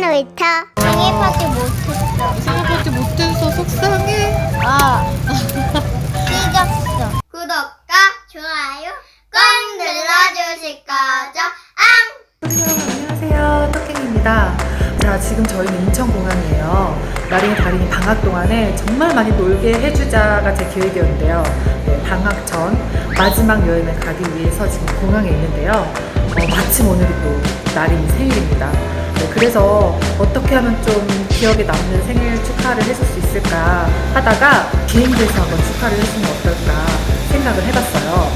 놀이터 생일 파티 못했어 생일 파티 못해서 속상해. 아 삐졌어 구독과 좋아요 꼭 눌러주실 거죠? 앙! 안녕하세요. 토끼입니다. 자, 지금 저희는 인천공항이에요. 나린이 다린이 방학 동안에 정말 많이 놀게 해주자가 제 계획이었는데요. 네, 방학 전 마지막 여행을 가기 위해서 지금 공항에 있는데요. 어, 마침 오늘이 또 나린이 생일입니다. 네, 그래서 어떻게 하면 좀 기억에 남는 생일 축하를 해줄 수 있을까 하다가 비행기에서 한번 축하를 해주면 어떨까 생각을 해봤어요.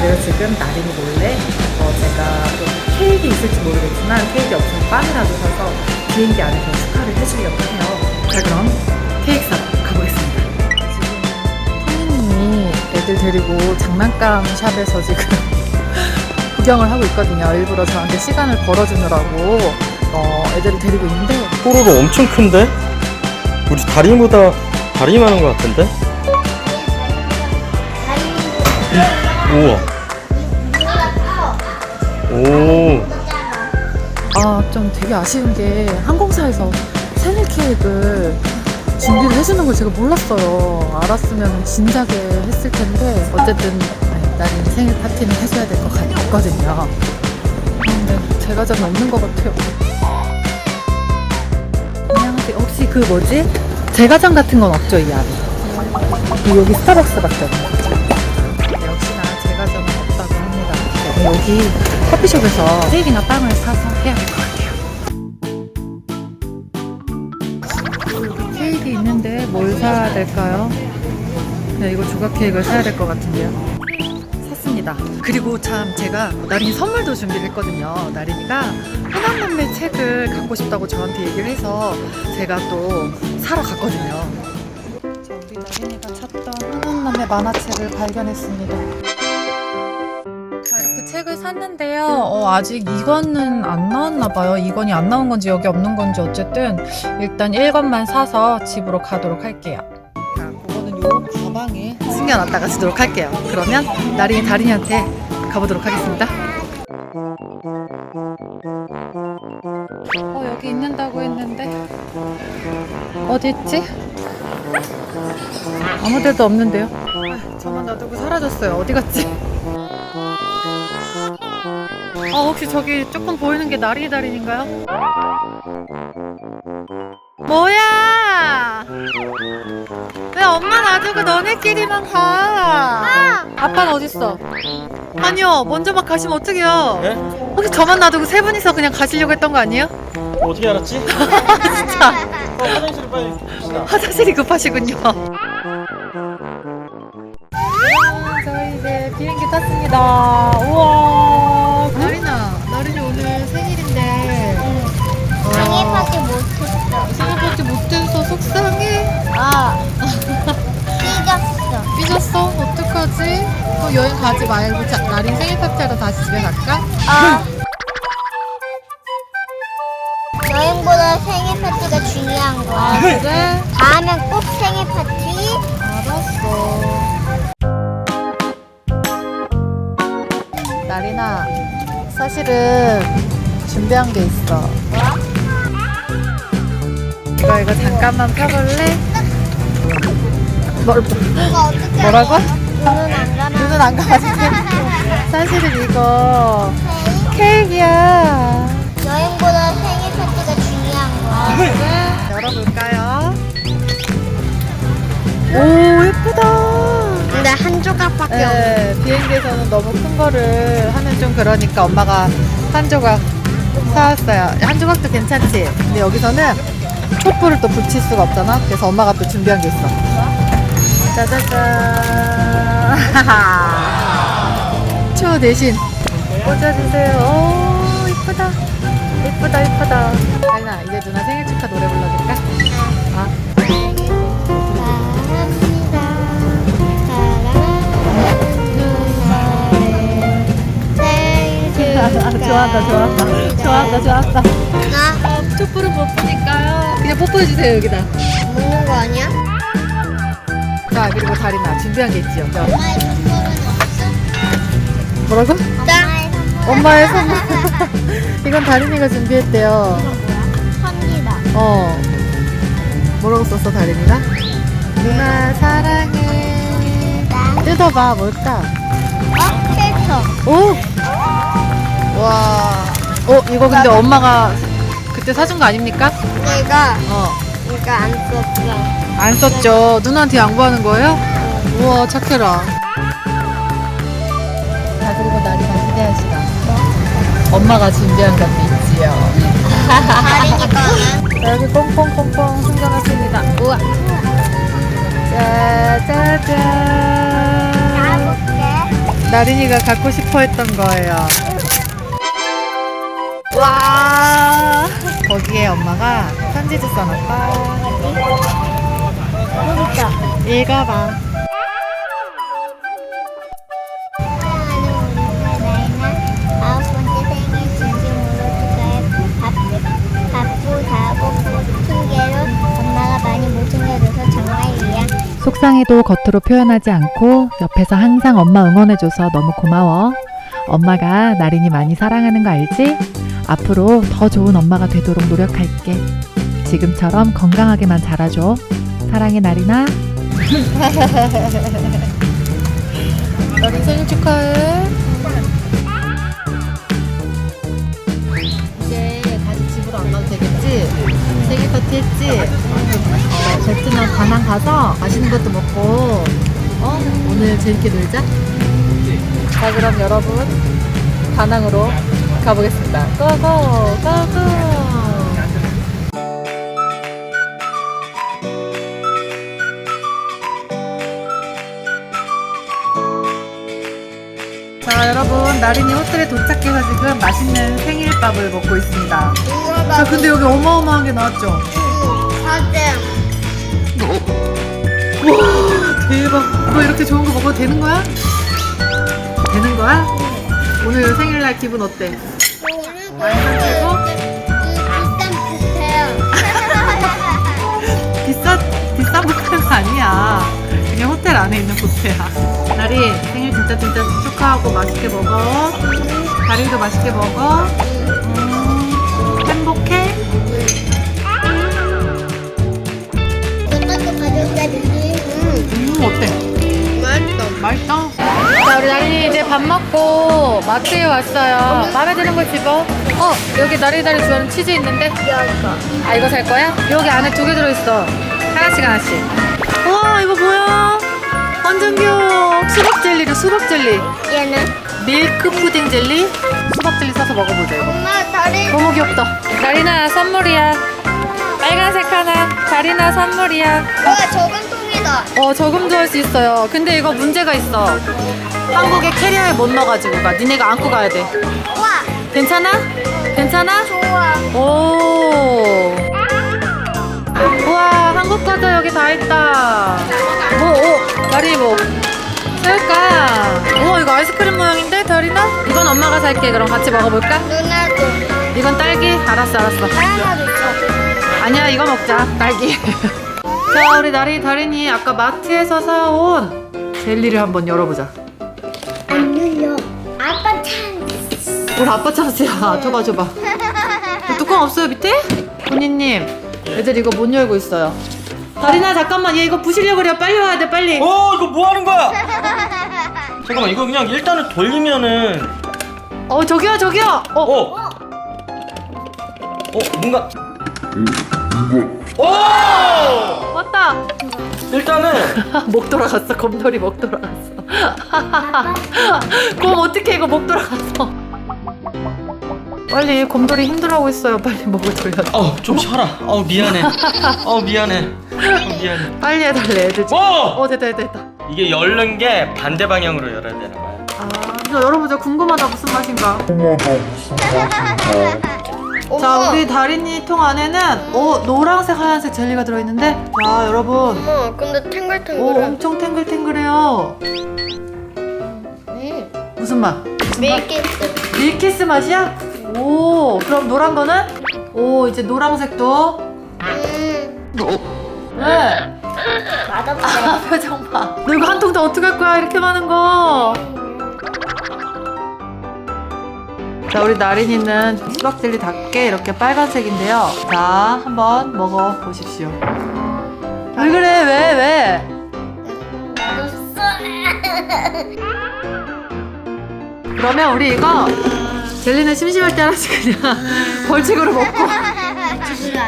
그래서 지금 나린이 몰래 어, 제가 또 케이크 있을지 모르겠지만 케이크 없으면 빵이라도 사서 비행기 안에서 축하를 해주려고 해요. 자 그럼 케이크 사러 가보겠습니다. 지금 토니님이 애들 데리고 장난감 샵에서 지금 구경을 하고 있거든요. 일부러 저한테 시간을 벌어주느라고 어, 애들을 데리고 있는데 뽀로로 엄청 큰데? 우리 다리보다 다리 많은 것 같은데? 우와. 오. 아, 좀 되게 아쉬운 게 항공사에서 생일 케이크를 준비를 해주는 걸 제가 몰랐어요. 알았으면 진작에 했을 텐데 어쨌든 네, 나린 생일 파티는 해줘야 될 것 같거든요. 근데 제가 좀 없는 것 같아요. 안녕하세요. 혹시 그 뭐지? 제과점 같은 건 없죠 이 안에? 여기 없다고 합니다. 네, 여기 커피숍에서 케이크나 빵을 사서 해야 될것 같아요. 케이크 있는데 뭘 사야 될까요? 네, 이거 조각 케이크를 사야 될 것 같은데요. 그리고 참 제가 나린이 선물도 준비를 했거든요. 나린이가 흔한남매 책을 갖고 싶다고 저한테 얘기를 해서 제가 또 사러 갔거든요. 자, 우리 나린이가 찾던 흔한남매 만화책을 발견했습니다. 자, 이렇게 책을 샀는데요. 어, 아직 2권은 안 나왔나 봐요. 2권이 안 나온 건지 여기 없는 건지 어쨌든 일단 1권만 사서 집으로 가도록 할게요. 자, 그거는 요 가방에 숨겨놨다가 쓰도록 할게요. 그러면 나린이 다린이한테 가보도록 하겠습니다. 어, 여기 있는다고 했는데 어디 있지? 아무 데도 없는데요. 아, 저만 놔두고 사라졌어요. 어디 갔지? 어, 혹시 저기 조금 보이는 게 나리 다린인가요? 뭐야? 놔두고 너네끼리만 가? 아빠는 어딨어? 아니요, 먼저 막 가시면 어떡해요? 네? 혹시 저만 놔두고 세 분이서 그냥 가시려고 했던 거 아니에요? 어떻게 알았지? 진짜 어, 화장실 빨리 갑시다. 화장실이 급하시군요. 저희 이제 비행기 탔습니다. 또 여행 가지 말고 자, 나린 생일 파티하러 다시 집에 갈까? 아 여행보다 생일 파티가 중요한 거야 그래? 다음엔 꼭 생일 파티 알았어. 나린아, 사실은 준비한 게 있어. 이거 이거 잠깐만 펴볼래? 뭘, 이거 어떻게 뭐라고? 눈은 안 감아 눈은 안 감아도 돼. 사실은 이거 케이크야. 여행보다 생일 파티가 중요한 거야 그래? 열어볼까요? 오, 예쁘다. 근데 한 조각밖에 네, 비행기에서는 너무 큰 거를 하면 좀 그러니까 엄마가 한 조각 사왔어요. 한 조각도 괜찮지? 근데 여기서는 촛불을 또 붙일 수가 없잖아. 그래서 엄마가 또 준비한 게 있어. 짜자잔. 초 대신 꽂아주세요. 오, 이쁘다. 이쁘다, 이쁘다. 아이나, 이제 누나 생일 축하 노래 불러줄까? 아, 생일 좋아한다, 좋아한다. 좋아한다, 좋아한다. 나 촛불을 못 보니까요. 그냥 뽀뽀해주세요, 여기다. 먹는 거 아니야? 자, 그리고 다리나 준비한 게 있지요. 자, 엄마의 선물은 없어? 뭐라고? 엄마의 선물 엄마의 선물. 이건 다린이가 준비했대요. 합니다. 어. 뭐라고 썼어, 다린이가? 누나 사랑해. 뜯어봐, 뭘까? 어, 캐릭터. 오! 와. 어, 이거 근데 엄마가 그때 사준 거 아닙니까? 내가 어. 이거 안 썼어. 안 썼죠. 누나한테 양보하는 거예요? 우와, 착해라. 자, 그리고 나리가 기대할 시간. 엄마가 준비한 것도 있지요. 자, 여기 뽕뽕뽕뽕 숨겨놨습니다. 우와. 짜자잔. 나린이가 갖고 싶어 했던 거예요. 와. 거기에 엄마가 편지도 써놨다. 읽어봐. 속상해도 겉으로 표현하지 않고 옆에서 항상 엄마 응원해줘서 너무 고마워. 엄마가 나린이 많이 사랑하는 거 알지? 앞으로 더 좋은 엄마가 되도록 노력할게. 지금처럼 건강하게만 자라줘. 사랑해, 나린아. 나린 생일 축하해. 이제 다시 집으로 안 가도 되겠지? 생일 파티 했지? 어, 베트남 다낭 가서 맛있는 것도 먹고, 어? 오늘 재밌게 놀자. 자, 그럼 여러분, 다낭으로 가보겠습니다. 고고! 고고! 자 여러분 나린이 호텔에 도착해서 지금 맛있는 생일밥을 먹고 있습니다 자 근데 여기 어마어마한 게 나왔죠? 사장. 와 대박 이거 이렇게 좋은 거 먹어도 되는 거야? 되는 거야? 오늘 생일날 기분 어때? 많이 산다고? 비싼 부페요. 비싼 비싼 뷔페가 아니야 그냥 호텔 안에 있는 뷔페야 나리 생일 진짜 진짜 축하하고 맛있게 먹어 다리도 맛있게 먹어 음, 행복해? 음 어때? 맛있어. 맛있어? 자, 우리 나린이 이제 밥 먹고 마트에 왔어요. 마음에 드는 거 집어. 어, 여기 나리나리 좋아하는 치즈 있는데? 아, 이거 살 거야? 여기 안에 두 개 들어있어. 하나씩 하나씩. 이거 뭐야? 완전 귀여워. 수박 젤리로 수박 젤리. 얘는 밀크 푸딩 젤리? 수박 젤리 사서 먹어보자, 이거. 엄마 다리. 너무 귀엽다. 나리나 선물이야. 빨간색 하나. 다리나 선물이야. 와 저금통이다. 어 저금도 할 수 있어요 근데 이거 문제가 있어 한국에 캐리어에 못 넣어가지고 가 니네가 안고 가야 돼 와 괜찮아? 괜찮아? 좋아. 오 아이스크림 모양인데 다리나? 이건 엄마가 살게 그럼 같이 먹어볼까? 누나도 이건 딸기? 알았어 알았어 하나도 있어. 아니야 이거 먹자 딸기 자 우리 나리 다린이 아까 마트에서 사온 젤리를 한번 열어보자 안 눌려. 아빠 찬. 우리 아빠 찬스야 줘봐 줘봐 뚜껑 없어요 밑에? 본인님 애들 이거 못 열고 있어요 다린아 잠깐만 얘 이거 부시려고 그래 빨리 와야 돼 빨리 어 이거 뭐 하는 거야? 잠깐만 이거 그냥 일단은 돌리면은 어 저기요 저기요 어 어. 어 뭔가. 오! 왔다 일단은 목 돌아갔어 곰돌이 목 돌아갔어 곰 어떻게 이거 목 돌아갔어 빨리 곰돌이 힘들어하고 있어요 빨리 목을 돌려 어좀 쉬어라. 어 미안해. 어 미안해. 어 미안해. 빨리 해달래 애들 지금 어! 어 됐다 됐다 됐다 이게 열는 게 반대 방향으로 열어야 되나 봐요. 아, 이거 열어보자. 궁금하다. 무슨 맛인가? 자, 우리 다린이 통 안에는 오 노란색, 하얀색 젤리가 들어있는데, 자, 여러분, 엄마 근데 오 탱글탱글해. 엄청 탱글탱글해요. 음. 무슨 맛? 밀키스. 밀키스 맛이야? 오, 그럼 노란 거는? 오, 이제 노란색도. 음. 네. 맛없어. 아, 표정 봐. 너 이거 한통다 어떡할 거야? 이렇게 많은 거. 자, 우리 나린이는 수박 젤리답게 이렇게 빨간색인데요. 자, 한번 먹어 보십시오. 왜 그래? 왜? 왜? 그러면 우리 이거 젤리는 심심할 때 하나씩 그냥 벌칙으로 먹고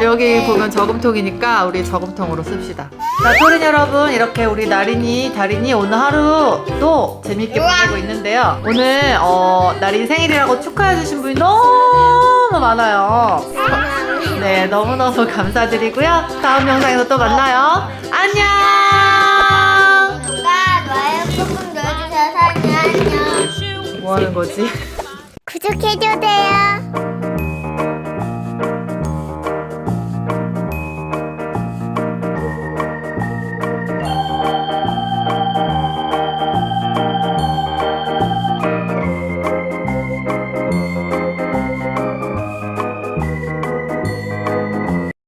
여기 보면 저금통이니까 우리 저금통으로 씁시다. 자, 토린 여러분 이렇게 우리 나린이, 다린이 오늘 하루도 재밌게 보내고 있는데요. 오늘 어, 나린 생일이라고 축하해주신 분이 너무 많아요. 네, 너무너무 감사드리고요. 다음 영상에서 또 만나요. 안녕! 구독과 좋아요 꾹꾹 눌러주셔서 안녕. 뭐 하는 거지? 구독해주세요.